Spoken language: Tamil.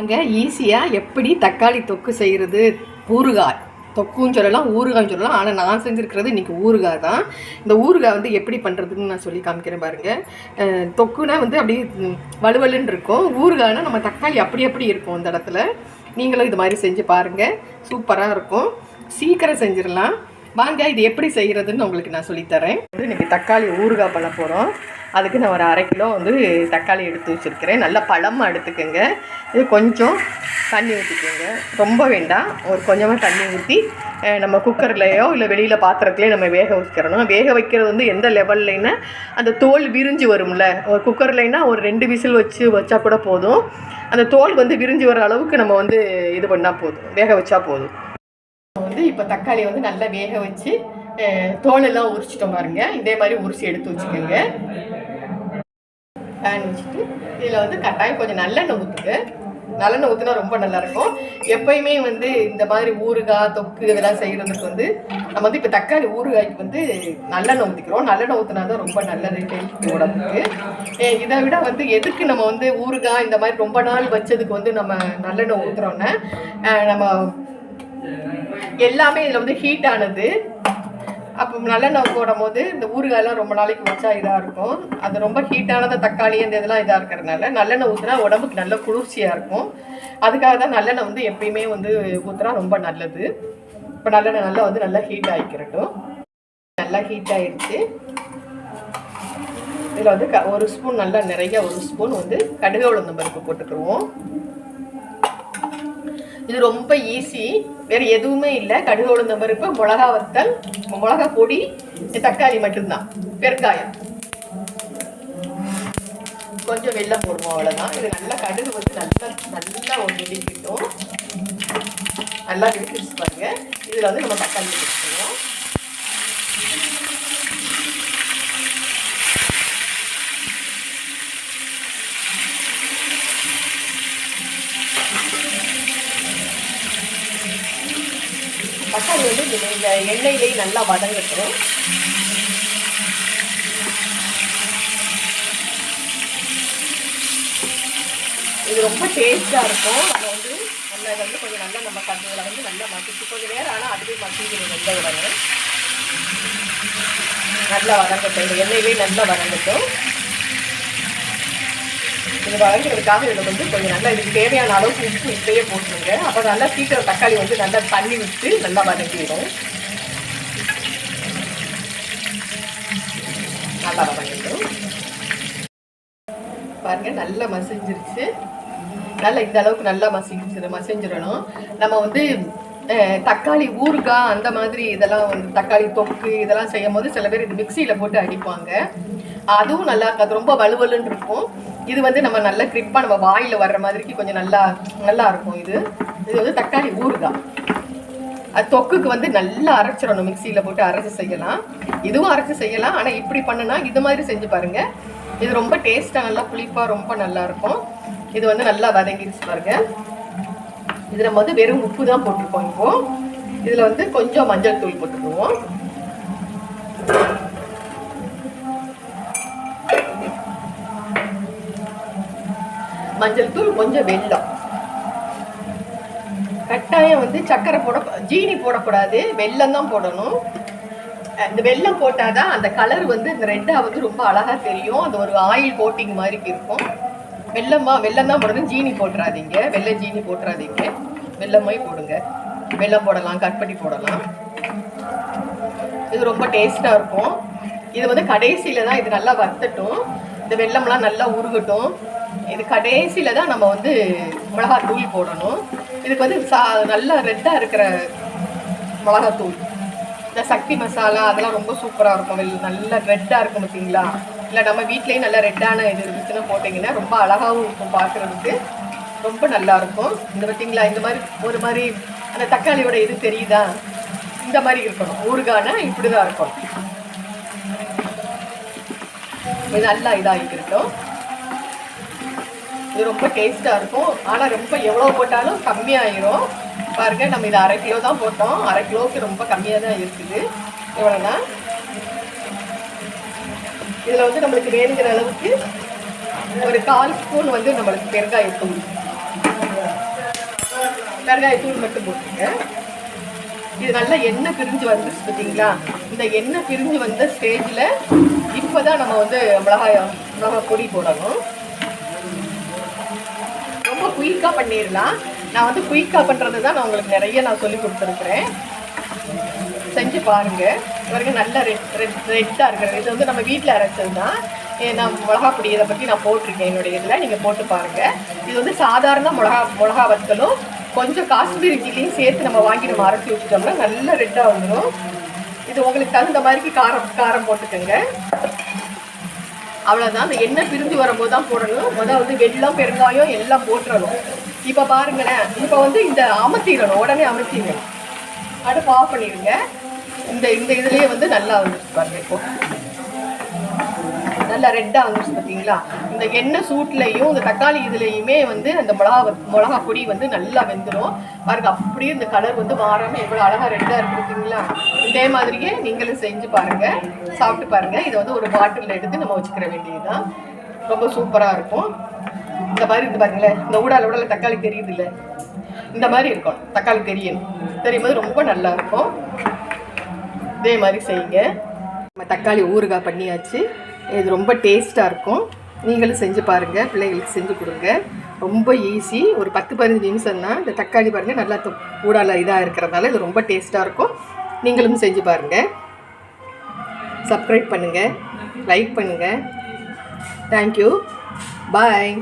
அங்கே ஈஸியாக எப்படி தக்காளி தொக்கு செய்கிறது ஊறுகாய். தொக்குன்னு சொல்லலாம் ஊறுகாய்னு சொல்லலாம். ஆனால் நான் செஞ்சுருக்கிறது இன்றைக்கி ஊறுகாய் தான். இந்த ஊறுகாய் வந்து எப்படி பண்ணுறதுன்னு நான் சொல்லி காமிக்கிறேன் பாருங்கள் தொக்குனா வந்து அப்படியே வலுவலுன்னு இருக்கும். ஊறுகாய்னா நம்ம தக்காளி அப்படி அப்படி இருக்கும் இந்த இடத்துல. நீங்களும் இது மாதிரி செஞ்சு பாருங்கள் சூப்பராக இருக்கும். சீக்கிரம் செஞ்சிடலாம். வாங்க இது எப்படி செய்கிறதுன்னு உங்களுக்கு நான் சொல்லித்தரேன் வந்து இன்றைக்கி தக்காளி ஊறுகாய் பண்ண போகிறோம் அதுக்கு நான் ஒரு அரை கிலோ வந்து தக்காளி எடுத்து வச்சுருக்கிறேன். நல்லா பழமாக எடுத்துக்கோங்க. இது கொஞ்சம் தண்ணி ஊற்றிக்கோங்க ரொம்ப வேண்டாம். ஒரு கொஞ்சமாக தண்ணி ஊற்றி நம்ம குக்கர்லேயோ இல்லை வெளியில் பாத்திரத்துலேயோ நம்ம வேக வைக்கிறணும். வேக வைக்கிறது வந்து எந்த லெவல்லைன்னா அந்த தோல் விரிஞ்சு வரும்ல. ஒரு குக்கர்லைன்னா ஒரு ரெண்டு விசில் வச்சு வச்சா கூட போதும். அந்த தோல் வந்து விரிஞ்சு வர அளவுக்கு நம்ம வந்து இது பண்ணால் போதும். வேக வச்சா போதும். வந்து இப்போ தக்காளி வந்து நல்லா வேக வச்சு தோலெல்லாம் உரிச்சிட்டோம் பாருங்க. இதே மாதிரி உரிச்சு எடுத்து வச்சுக்கோங்க. பேன் வச்சுட்டு இதில் வந்து கட்டாயம் கொஞ்சம் நல்லெண்ணெய் ஊற்றுங்க நல்லெண்ணெய் ஊற்றினா ரொம்ப நல்லா இருக்கும் எப்பயுமே வந்து இந்த மாதிரி ஊறுகாய் தொக்கு இதெல்லாம் செய்கிறதுக்கு வந்து நம்ம வந்து இப்போ தக்காளி ஊறுகாய்க்கு வந்து நல்லெண்ணெய் ஊற்றிக்கிறோம் நல்லெண்ணெய் ஊற்றினா தான் ரொம்ப நல்லது ஹெல்த் உடம்புக்கு. இதை விட வந்து எதுக்கு நம்ம வந்து ஊறுகாய் இந்த மாதிரி ரொம்ப நாள் வச்சதுக்கு வந்து நம்ம நல்லெண்ணெய் ஊற்றுறோன்னா நம்ம எல்லாமே இதில் வந்து ஹீட் ஆனது அப்போ நல்லெண்ணெய் போடும் போது இந்த ஊறுகாயெல்லாம் ரொம்ப நாளைக்கு வச்சா இதாக இருக்கும். அது ரொம்ப ஹீட்டானத தக்காளி அந்த இதெல்லாம் இதாக இருக்கிறதுனால நல்லெண்ணெய் ஊற்றினா உடம்புக்கு நல்ல குளிர்ச்சியாக இருக்கும். அதுக்காக தான் நல்லெண்ணெய் வந்து எப்பயுமே வந்து ஊற்றினா ரொம்ப நல்லது. இப்போ நல்லெண்ணெய் நல்லா வந்து நல்லா ஹீட் ஆகிக்கிறட்டும் நல்லா ஹீட் ஆகிடுச்சு இதில் வந்து க ஒரு ஸ்பூன் நல்லா நிறைய ஒரு ஸ்பூன் வந்து கடுகு உளுந்தம் பருப்பு போட்டுக்கிருவோம். இது ரொம்ப ஈஸி வேறு எதுவுமே இல்லை. கடுகு உளுந்த பருப்பு மிளகா வத்தல் மிளகா பொடி தக்காளி மட்டும்தான். பெருங்காயம். கொஞ்சம் வெள்ளம் போடுவோம் அவ்வளோதான் இது நல்லா கடுகு வந்து நல்லா நல்லா ஒரு இடிக்கிட்டோம் நல்லா இடிச்சிருச்சு பாருங்க. இதில் வந்து நம்ம தக்காளி வச்சுக்கணும் தக்காளி வந்து இந்த எண்ணெயிலே நல்லா வதங்கட்டும். இது ரொம்ப டேஸ்ட்டாக இருக்கும். நம்ம வந்து நல்லா இதை வந்து கொஞ்சம் நல்லா நம்ம கண்ணில் வந்து நல்லா மசிச்சு கொஞ்சம் நேரம் ஆனால் அதுவே மசிக்கணும் வெந்த உடனே நல்லா வதங்கட்டும். இந்த எண்ணெயிலே நல்லா வதங்கட்டும். இது வதங்கிறதுக்காக இதில் வந்து கொஞ்சம் நல்லா இதுக்கு தேவையான அளவுக்கு உப்பு இப்பயே போட்டுருங்க. அப்போ நல்லா சீக்கிரம் தக்காளி வந்து நல்லா தண்ணி விட்டு நல்லா வதங்கிடும் நல்லா வதங்கிடும் பாருங்க நல்லா மசிஞ்சிருச்சு. நல்லா இந்த அளவுக்கு நல்லா மசிஞ்சிரு மசிஞ்சிடணும். நம்ம வந்து தக்காளி ஊறுகாய் அந்த மாதிரி இதெல்லாம் வந்து தக்காளி தொக்கு இதெல்லாம் செய்யும் போது சில பேர் இது மிக்சியில் போட்டு அடிப்பாங்க. அதுவும் நல்லா இருக்காது. ரொம்ப வலுவலுன்னு இருக்கும். இது வந்து நம்ம நல்லா கிரிப்பாக நம்ம வாயில் வர்ற மாதிரிக்கு கொஞ்சம் நல்லா நல்லா இருக்கும் இது. இது வந்து தக்காளி ஊறுகாய். அது தொக்குக்கு வந்து நல்லா அரைச்சிடணும் மிக்சியில் போட்டு அரைச்சி செய்யலாம். இதுவும் அரைச்சி செய்யலாம் ஆனால் இப்படி பண்ணுனா இது மாதிரி செஞ்சு பாருங்கள் இது ரொம்ப டேஸ்ட்டாக நல்லா புளிப்பாக ரொம்ப நல்லாயிருக்கும் இது வந்து நல்லா வதங்கிடுச்சு பாருங்கள் இதில் வந்து வெறும் உப்பு தான் போட்டிருக்கோம் இப்போ. இதில் வந்து கொஞ்சம் மஞ்சள் தூள் போட்டுக்குவோம். மஞ்சள் தூள் கொஞ்சம் வெல்லம் கட்டாயம் வந்து சர்க்கரை போட ஜீனி போடக்கூடாது வெல்லம் தான் போடணும். இந்த வெல்லம் போட்டால் தான் அந்த கலர் வந்து இந்த ரெட்டாக வந்து ரொம்ப அழகாக தெரியும். அது ஒரு ஆயில் கோட்டிங் மாதிரி இருக்கும். வெள்ளமா வெள்ளம் தான் போடணும். ஜீனி போட்டுறாதீங்க. வெள்ளை ஜீனி போட்டுறாதீங்க. வெள்ளமாய் போடுங்க. வெல்லம் போடலாம் கட்பட்டி போடலாம். இது ரொம்ப டேஸ்ட்டாக இருக்கும். இது வந்து கடைசியில் தான் இது நல்லா வறுத்துட்டும். இந்த வெல்லம்லாம் நல்லா உருகட்டும். இது கடைசியில் தான் நம்ம வந்து மிளகாத்தூள் போடணும். இதுக்கு வந்து சா நல்லா ரெட்டாக இருக்கிற மிளகாத்தூள் இந்த சக்தி மசாலா அதெல்லாம் ரொம்ப சூப்பராக இருக்கும். வெள் நல்லா ரெட்டாக இருக்கும் பார்த்தீங்களா இல்லை நம்ம வீட்லேயும் நல்லா ரெட்டான இது இருந்துச்சுன்னா போட்டிங்கன்னா ரொம்ப அழகாகவும் இருக்கும் பார்க்குறதுக்கு ரொம்ப நல்லா இருக்கும். இந்த பார்த்தீங்களா இந்த மாதிரி ஒரு மாதிரி அந்த தக்காளியோட இது தெரியுதா? இந்த மாதிரி இருக்கணும். ஊறுகானா இப்படி தான் இருக்கும். இது நல்லா இதாகிருக்கட்டும் இது ரொம்ப டேஸ்ட்டாக இருக்கும். ஆனால் ரொம்ப எவ்வளோ போட்டாலும் கம்மியாயிரும். பாருங்க நம்ம இது அரை கிலோ தான் போட்டோம். அரை கிலோவுக்கு ரொம்ப கம்மியாக தான் இருக்குது. எவ்வளோனா இதில் வந்து நம்மளுக்கு வேணுங்கிற அளவுக்கு ஒரு கால் ஸ்பூன் வந்து நம்மளுக்கு பெருங்காயத்தூள் பெருங்காயத்தூள் மட்டும் போட்டுங்க இது நல்லா எண்ணெய் பிரிஞ்சு வந்துச்சு பார்த்தீங்களா? இந்த எண்ணெய் பிரிஞ்சு வந்த ஸ்டேஜில் இப்போ தான் நம்ம வந்து மிளகாய் மிளகாய் பொடி போடணும். குயிக்காக பண்ணிடலாம். நான் வந்து குயிக்காக பண்ணுறது தான் நான் உங்களுக்கு நிறைய நான் சொல்லி கொடுத்துருக்குறேன். செஞ்சு பாருங்கள் இவருக்கு நல்ல ரெட் ரெட் ரெட்டாக இருக்கிறது. இது வந்து நம்ம வீட்டில் அரைச்சது தான். நான் மிளகா பொடி இதை பற்றி நான் போட்டிருக்கேன் என்னுடைய இதில். நீங்கள் போட்டு பாருங்கள் இது வந்து சாதாரண மிளகா மிளகா வத்தலும் கொஞ்சம் காஷ்மீரி கிளியும் சேர்த்து நம்ம வாங்கி நம்ம அரைச்சி வச்சுட்டோம்னா நல்ல ரெட்டாக வந்துடும் இது உங்களுக்கு தகுந்த மாதிரி காரம் காரம் போட்டுக்கோங்க. அவ்வளோதான் அந்த எண்ணெய் பிரிஞ்சு வரும்போது தான் போடணும். முதல் வந்து வெள்ளம் பெருங்காயம் எல்லாம் போட்டுறணும். இப்போ பாருங்களேன். இப்போ வந்து இந்த அமர்த்திடணும். உடனே அமர்த்திங்க அடுப்பு ஆஃப் பண்ணிடுங்க. இந்த இந்த இதுலேயே வந்து நல்லா வந்துருச்சு பாருங்க இப்போ நல்லா ரெட்டாக வந்துருச்சு பார்த்தீங்களா இந்த எண்ணெய் சூட்லேயும் இந்த தக்காளி இதுலேயுமே வந்து அந்த மிளகா வ- மிளகா பொடி வந்து நல்லா வெந்துடும் பாருங்க அப்படியே இந்த கலர் வந்து மாறாமல் எவ்வளோ அழகாக ரெட்டாக இருக்கு பார்த்தீங்களா இதே மாதிரியே நீங்களும் செஞ்சு பாருங்கள் சாப்பிட்டு பாருங்கள் இதை வந்து ஒரு பாட்டிலில் எடுத்து நம்ம வச்சுக்கிற வேண்டியதுதான். ரொம்ப சூப்பராக இருக்கும். இந்த மாதிரி இருந்து பாருங்களேன். இந்த ஊடால ஊடால தக்காளி தெரியுது இல்லை இந்த மாதிரி இருக்கும். தக்காளி தெரியணும் தெரியும் போது ரொம்ப நல்லா இருக்கும். இதே மாதிரி செய்யுங்க. நம்ம தக்காளி ஊறுகாய் பண்ணியாச்சு. இது ரொம்ப டேஸ்ட்டாக இருக்கும். நீங்களும் செஞ்சு பாருங்கள் பிள்ளைகளுக்கு செஞ்சு கொடுங்க. ரொம்ப ஈஸி ஒரு பத்து பதினஞ்சு நிமிஷம் தான் இந்த தக்காளி பாருங்கள் நல்லா ஊடால இதாக இருக்கிறதுனால இது ரொம்ப டேஸ்ட்டாக இருக்கும். நீங்களும் செஞ்சு பாருங்கள் சப்ஸ்கிரைப் பண்ணுங்கள் லைக் பண்ணுங்கள் தேங்க்யூ பாய்